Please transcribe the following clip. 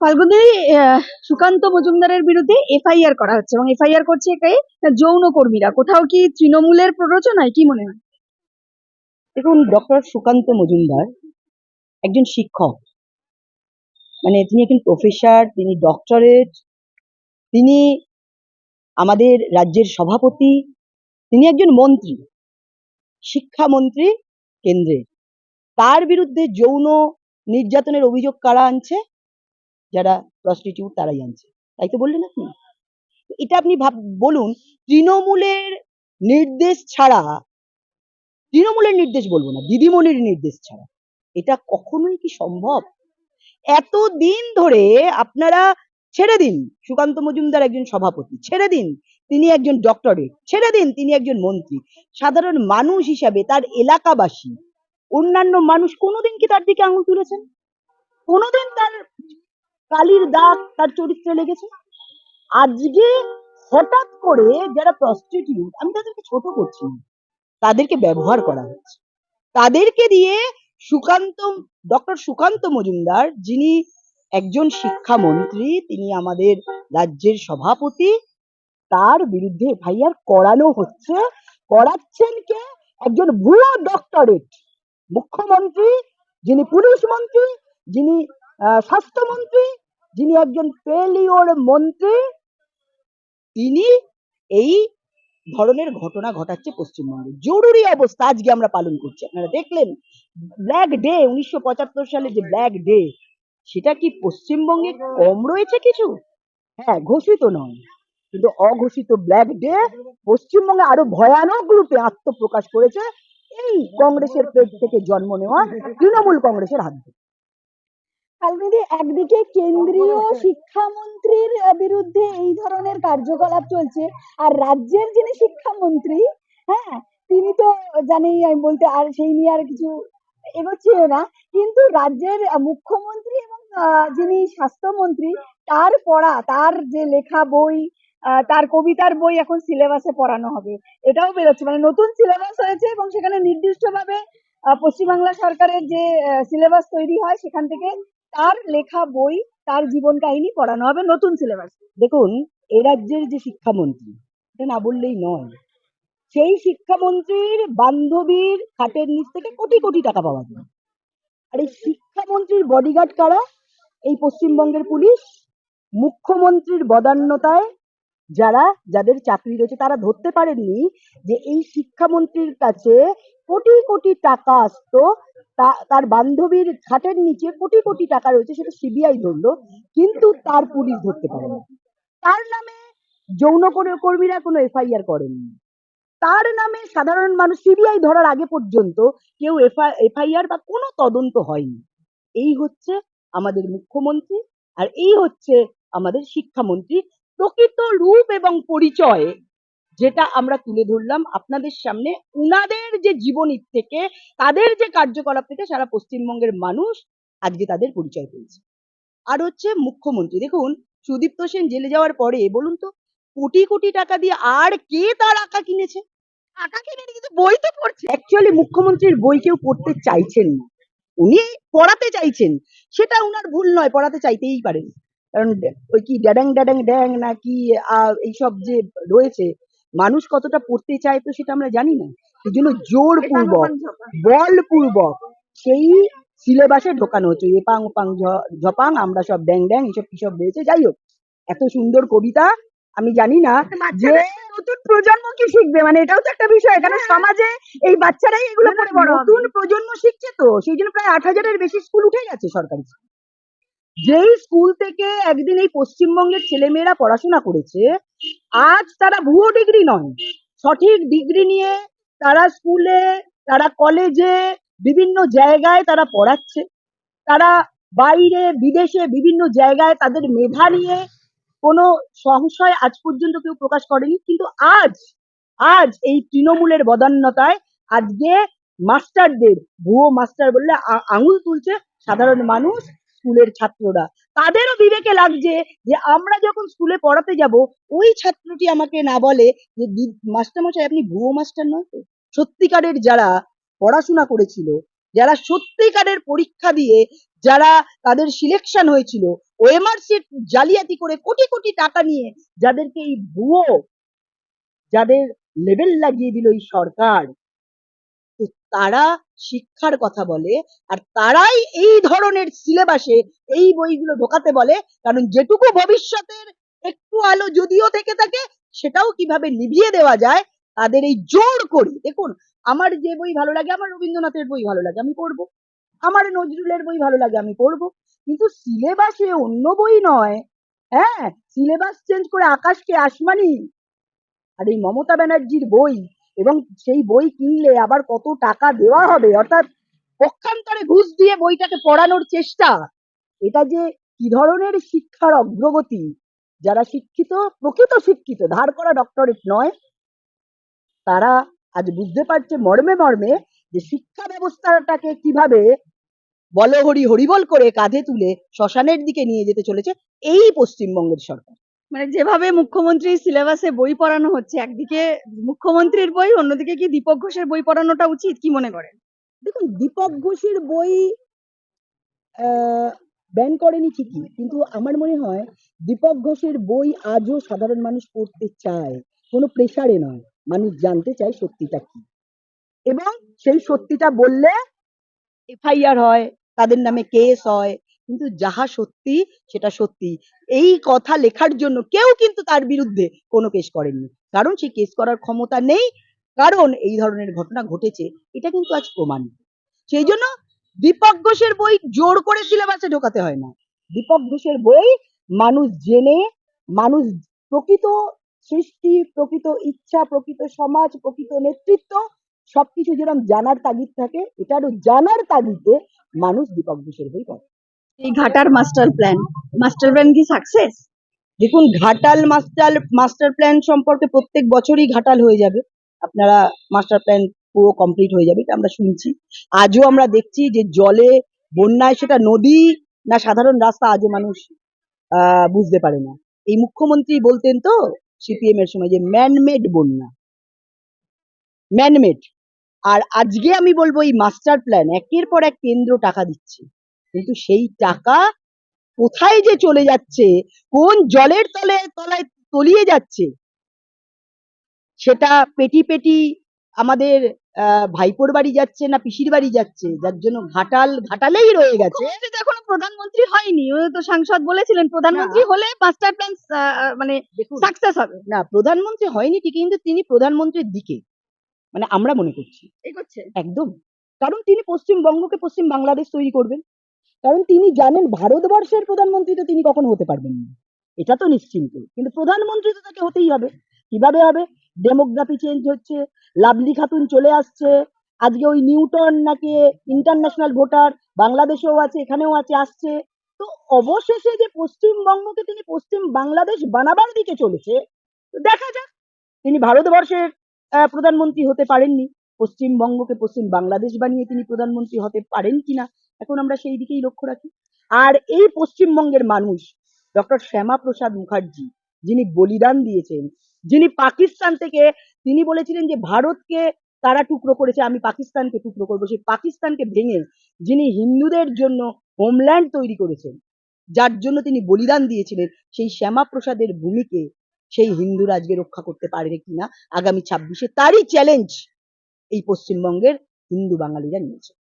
ফাল্গুনি সুকান্ত মজুমদারের বিরুদ্ধে এফআইআর করা হচ্ছে এবং এফআইআর করছে কে যৌন কর্মীরা। কোথাও কি তৃণমূলের প্ররোচনায়? কি মনে হয়? দেখুন, ডক্টর সুকান্ত মজুমদার একজন শিক্ষক। মানে তিনি একজন প্রফেসর, তিনি ডক্টরেট, তিনি আমাদের রাজ্যের সভাপতি, তিনি একজন মন্ত্রী, শিক্ষামন্ত্রী কেন্দ্রের তার বিরুদ্ধে যৌন নির্যাতনের অভিযোগ কারা আনছে? যারা প্রস্টিটিউট তারাই আনছে। তাই তো বললেন আপনি? এটা আপনি ভাব, বলুন, তৃণমূলের নির্দেশ ছাড়া, তৃণমূলের নির্দেশ বলব না, দিদিমণির নির্দেশ ছাড়া, এটা কখনোই কি সম্ভব? এত দিন ধরে আপনারা ছেড়ে দিন, সুকান্ত মজুমদার একজন সভাপতি, ছেড়ে দিন, তিনি একজন ডক্টরেট ছেড়ে দিন, তিনি একজন মন্ত্রী, সাধারণ মানুষ হিসাবে তার এলাকাবাসী, অন্যান্য মানুষ কোনোদিন কি তার দিকে আঙুল তুলেছেন? কোনোদিন তার কালির দাগ তার চরিত্রে লেগেছে। আজকে হঠাৎ করে যারা প্রস্টিটিউট আমি তাদেরকে ছোট করছি তাদেরকে ব্যবহার করা হচ্ছে। তাদেরকে দিয়ে সুকান্ত ডক্টর সুকান্ত মজুমদার, যিনি একজন শিক্ষামন্ত্রী, তিনি আমাদের রাজ্যের সভাপতি, তার বিরুদ্ধে এফআইআর করানো হচ্ছে। করাচ্ছেন কে? একজন ভুয়ো ডক্টরেট মুখ্যমন্ত্রী, যিনি পুলিশ মন্ত্রী, যিনি স্বাস্থ্যমন্ত্রী, যিনি একজন ফেলিওর মন্ত্রী তিনি এই ধরনের ঘটনা ঘটাচ্ছে পশ্চিমবঙ্গে। জরুরি অবস্থা আজকে আমরা পালন করছি। আপনারা দেখলেন ব্ল্যাক ডে উনিশশো পঁচাত্তর সালে যে ব্ল্যাক ডে সেটা কি পশ্চিমবঙ্গে কম রয়েছে কিছু? হ্যাঁ ঘোষিত নয়। কিন্তু অঘোষিত ব্ল্যাক ডে পশ্চিমবঙ্গে আরও ভয়ানক রূপে আত্মপ্রকাশ করেছে এই কংগ্রেসের পেট থেকে জন্ম নেওয়া তৃণমূল কংগ্রেসের হাত ধরে। ফাল্গুনি একদিকে কেন্দ্রীয় শিক্ষামন্ত্রীর বিরুদ্ধে এই ধরনের কার্যকলাপ চলছে আর রাজ্যের যিনি শিক্ষামন্ত্রী হ্যাঁ তিনি তো জানেই আমি বলতে আর সেই নিয়ে আর কিছু এগোচ্ছিও না কিন্তু রাজ্যের মুখ্যমন্ত্রী এবং যিনি স্বাস্থ্যমন্ত্রী তার পড়া তার যে লেখা বই তার কবিতার বই এখন সিলেবাসে পড়ানো হবে। এটাও বেরোচ্ছে। মানে নতুন সিলেবাস হয়েছে এবং সেখানে নির্দিষ্টভাবে পশ্চিমবাংলা সরকারের যে সিলেবাস তৈরি হয় সেখান থেকে তার লেখা বই, তার জীবন কাহিনী পড়ানো হবে নতুন সিলেবাস দেখুন, এ রাজ্যের যে শিক্ষামন্ত্রী, এটা না বললেই নয়। সেই শিক্ষামন্ত্রীর বান্ধবীর খাটের নিচ থেকে কোটি কোটি টাকা পাওয়া যায়। আর এই শিক্ষামন্ত্রীর বডিগার্ড কারা? এই পশ্চিমবঙ্গের পুলিশ, মুখ্যমন্ত্রীর বদান্যতায় যারা, যাদের চাকরি রয়েছে, তারা ধরতে পারেননি যে এই শিক্ষামন্ত্রীর কাছে কোটি কোটি টাকা আসতো তার বান্ধবীর খাটের নিচে কোটি কোটি টাকা রয়েছে, সেটা সিবিআই ধরলো, কিন্তু তার পুলিশ ধরতে পারেনি। তার নামে যৌন কর- কর্মীরা কোনো এফআইআর করেননি। তার নামে সাধারণ মানুষ সিবিআই ধরার আগে পর্যন্ত কেউ এফআইআর বা কোনো তদন্ত হয়নি। এই হচ্ছে আমাদের মুখ্যমন্ত্রী আর এই হচ্ছে আমাদের শিক্ষামন্ত্রী। প্রকৃত রূপ এবং পরিচয় যেটা আমরা তুলে ধরলাম আপনাদের সামনে। উনাদের যে জীবনী থেকে তাদের যে কার্যকলাপ থেকে সারা পশ্চিমবঙ্গের মানুষ আজকে তাদের পরিচয় পেয়েছে। আর হচ্ছে মুখ্যমন্ত্রী দেখুন সুদীপ্ত সেন জেলে যাওয়ার পরে বলুন তো কোটি কোটি টাকা দিয়ে আর কে তার আঁকা কিনেছে? আঁকা কিনে কিন্তু বই তো পড়ছে। অ্যাকচুয়ালি মুখ্যমন্ত্রীর বই কেউ পড়তে চাইছেন না। উনি পড়াতে চাইছেন। সেটা উনার ভুল নয় পড়াতে চাইতেই পারেন। কারণ ওই কি ড্যাডাং ড্যাডাং ড্যাং নাকি আহ, এইসব যে রয়েছে মানুষ কতটা পড়তে চায় তো সেটা আমরা জানি না। সেই জন্য জোরপূর্বক বলপূর্বক সেই সিলেবাসে ঢোকানো হচ্ছে। এপাং ওপাং ঝপাং আমরা সব ড্যাং ড্যাং এসব কি সব রয়েছে? যাই হোক এত সুন্দর কবিতা আমি জানি না যে নতুন প্রজন্ম কি শিখবে? মানে এটাও তো একটা বিষয় এখানে সমাজে এই বাচ্চারাই এগুলো পড়ে বড় নতুন প্রজন্ম শিখছে তো সেই জন্য প্রায় আট হাজারের বেশি স্কুল উঠে গেছে সরকারি। যেই স্কুল থেকে একদিন এই পশ্চিমবঙ্গের ছেলেমেয়েরা পড়াশোনা করেছে, আজ তারা ভুয়ো ডিগ্রি নয়। সঠিক ডিগ্রি নিয়ে তারা স্কুলে, তারা কলেজে, বিভিন্ন জায়গায় তারা পড়াচ্ছে। তারা বাইরে, বিদেশে বিভিন্ন জায়গায় তাদের মেধা নিয়ে কোনো সংশয় আজ পর্যন্ত কেউ প্রকাশ করেনি। কিন্তু আজ আজ এই তৃণমূলের বদান্যতায় আজকে মাস্টারদের, ভুয়ো মাস্টার বললে আঙুল তুলছে সাধারণ মানুষ। স্কুলের ছাত্ররা। তাদেরও বিবেকে লাগছে যে, আমরা যখন স্কুলে পড়াতে যাব, ওই ছাত্রটি আমাকে না বলে যে মাস্টারমশাই, আপনি ভুয়ো মাস্টার নয় তো? সত্যিকারের যারা পড়াশোনা করেছিল, যারা সত্যিকারের পরীক্ষা দিয়ে যারা তাদের সিলেকশন হয়েছিল ওএমআর জালিয়াতি করে কোটি কোটি টাকা নিয়ে যাদেরকে এই ভুয়ো, যাদের লেভেল লাগিয়ে দিল এই সরকার তারা শিক্ষার কথা বলে আর তারাই এই ধরনের সিলেবাসে এই বইগুলো ঢোকাতে বলে। কারণ যেটুকু ভবিষ্যতের একটু আলো যদিও থেকে থাকে, সেটাও কীভাবে নিভিয়ে দেওয়া যায় তাদের এই জোর করে। দেখুন, আমার যে বই ভালো লাগে, আমার রবীন্দ্রনাথের বই ভালো লাগে, আমি পড়ব। আমার নজরুলের বই ভালো লাগে, আমি পড়ব। কিন্তু সিলেবাসে অন্য বই নয়। হ্যাঁ সিলেবাস চেঞ্জ করে আকাশকে আসমানি। আর এই মমতা ব্যানার্জির বই এবং সেই বই কিনলে আবার কত টাকা দেওয়া হবে? অর্থাৎ পক্ষান্তরে ঘুষ দিয়ে বইটাকে পড়ানোর চেষ্টা। এটা যে কি ধরনের শিক্ষার অগ্রগতি? যারা শিক্ষিত, প্রকৃত শিক্ষিত, ধার করা ডক্টরেট নয়, তারা আজ বুঝতে পারছে মর্মে মর্মে যে শিক্ষা ব্যবস্থাটাকে কীভাবে বলহরি হরিবল করে কাঁধে তুলে শ্মশানের দিকে নিয়ে যেতে চলেছে এই পশ্চিমবঙ্গের সরকার। মানে যেভাবে মুখ্যমন্ত্রী সিলেবাসে বই পড়ানো হচ্ছে, একদিকে মুখ্যমন্ত্রীর বই, অন্যদিকে কি দীপক ঘোষের বই পড়ানোটা উচিত? কি মনে করেন? দেখুন, দীপক ঘোষের বই ব্যান করেনি ঠিকই, কিন্তু আমার মনে হয় দীপক ঘোষের বই আজও সাধারণ মানুষ পড়তে চায়। কোনো প্রেসারে নয়। মানুষ জানতে চায় সত্যিটা কি। এবং সেই সত্যিটা বললে এফআইআর হয়, তাদের নামে কেস হয় কিন্তু যাহা সত্যি, সেটা সত্যি। এই কথা লেখার জন্য কেউ কিন্তু তার বিরুদ্ধে কোনো কেস করেননি। কারণ সেই কেস করার ক্ষমতা নেই। কারণ এই ধরনের ঘটনা ঘটেছে, এটা কিন্তু আজ প্রমাণ সেই জন্য দীপক ঘোষের বই জোর করে সিলেবাসে ঢোকাতে হয় না। দীপক ঘোষের বই মানুষ জেনে, মানুষ প্রকৃত সৃষ্টি, প্রকৃত ইচ্ছা, প্রকৃত সমাজ, প্রকৃত নেতৃত্ব, সবকিছু যেরকম জানার তাগিদ থাকে, এটারও জানার তাগিদে মানুষ দীপক ঘোষের বই পড়ে। এই ঘাটার মাস্টার প্ল্যান মাস্টার প্ল্যান কি সাকসেস দেখুন, ঘাটাল মাস্টার মাস্টার প্ল্যান সম্পর্কে প্রত্যেক বছরই ঘাটাল হয়ে যাবে। আপনারা মাস্টার প্ল্যান পুরো কমপ্লিট হয়ে যাবে, এটা আমরা শুনছি। আজও আমরা দেখছি যে জলে, বন্যায় সেটা নদী না সাধারণ রাস্তা আজও মানুষ বুঝতে পারে না। এই মুখ্যমন্ত্রী বলতেন তো সিপিএম এর সময় যে ম্যানমেড বন্যা। ম্যানমেড আর আজকে আমি বলব এই মাস্টার প্ল্যান একের পর এক কেন্দ্র টাকা দিচ্ছে। কিন্তু সেই টাকা কোথায় যে চলে যাচ্ছে কোন জলের তলে তলায় তলিয়ে যাচ্ছে সেটা পেটি পেটি আমাদের ভাইপোর বাড়ি যাচ্ছে না পিসির বাড়ি যাচ্ছে যার জন্য ঘাটাল ঘাটালেই রয়ে গেছে। এখনও প্রধানমন্ত্রী হয়নি ও তো সাংসদ বলেছিলেন প্রধানমন্ত্রী হলে মাস্টার প্ল্যান মানে সাকসেস হবে। না প্রধানমন্ত্রী হয়নি ঠিকই কিন্তু তিনি প্রধানমন্ত্রীর দিকে মানে আমরা মনে করছি। একদম। কারণ তিনি পশ্চিমবঙ্গকে পশ্চিম বাংলাদেশ তৈরি করবেন। কারণ তিনি জানেন ভারতবর্ষের প্রধানমন্ত্রী তো তিনি কখনো হতে পারবেন না। এটা তো নিশ্চিন্ত। কিন্তু প্রধানমন্ত্রী তো তাকে হতেই হবে। কীভাবে হবে? ডেমোগ্রাফি চেঞ্জ হচ্ছে লাভলি খাতুন চলে আসছে, আজকে ওই নিউটন নাকি ইন্টারন্যাশনাল ভোটার বাংলাদেশেও আছে, এখানেও আছে, আসছে। তো অবশেষে যে পশ্চিমবঙ্গকে তিনি পশ্চিম বাংলাদেশ বানাবার দিকে চলেছে দেখা যাক। তিনি ভারতবর্ষের প্রধানমন্ত্রী হতে পারেননি। পশ্চিমবঙ্গকে পশ্চিম বাংলাদেশ বানিয়ে তিনি প্রধানমন্ত্রী হতে পারেন কিনা এখন আমরা সেই দিকেই লক্ষ্য রাখি। আর এই পশ্চিমবঙ্গের মানুষ, ডক্টর শ্যামা প্রসাদ মুখার্জি, যিনি বলিদান দিয়েছেন, যিনি পাকিস্তান থেকে, তিনি বলেছিলেন যে ভারতকে তারা টুকরো করেছে, আমি পাকিস্তানকে টুকরো করব, সেই পাকিস্তানকে ভেঙে যিনি হিন্দুদের জন্য হোমল্যান্ড তৈরি করেছেন, যার জন্য তিনি বলিদান দিয়েছিলেন, সেই শ্যামা প্রসাদের ভূমিকে সেই হিন্দুরা আজকে রক্ষা করতে পারবে কিনা, আগামী ছাব্বিশে তারই চ্যালেঞ্জ এই পশ্চিমবঙ্গের হিন্দু বাঙালিরা নিয়েছে।